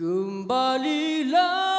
Kembalilah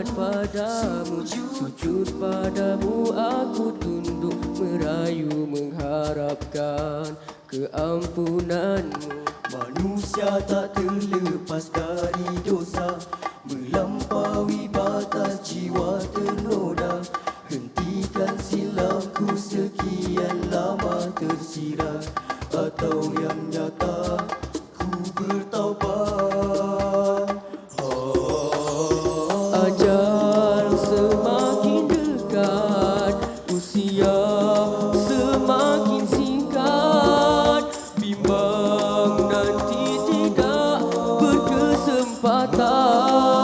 sujud padamu sujud padamu aku tunduk merayu mengharapkan keampunanmu. Manusia tak terlepas dari dosa melampaui batas jiwa ternoda. Hentikan silapku sekian lama tersirat atau yang nyata ku bertaubat. Oh.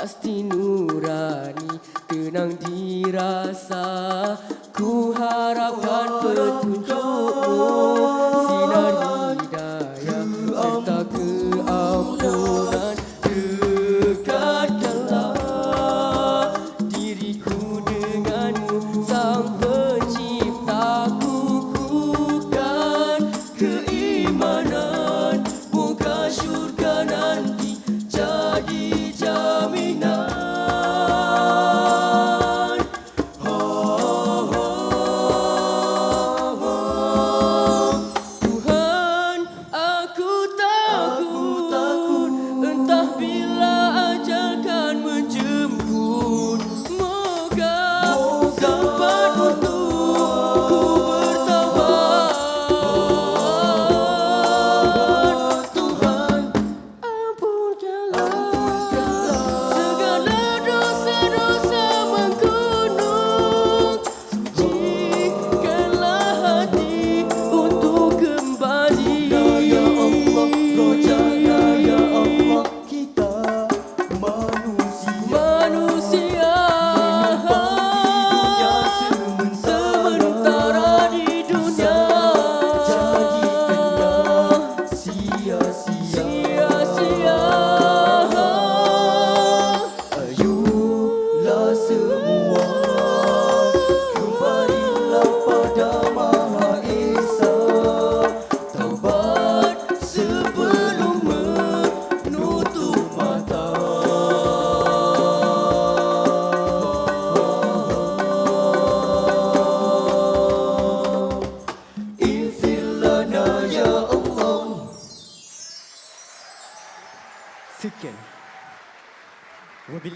pasti nurani tenang dirasa. Ku harapkan petunjukmu. tahbilah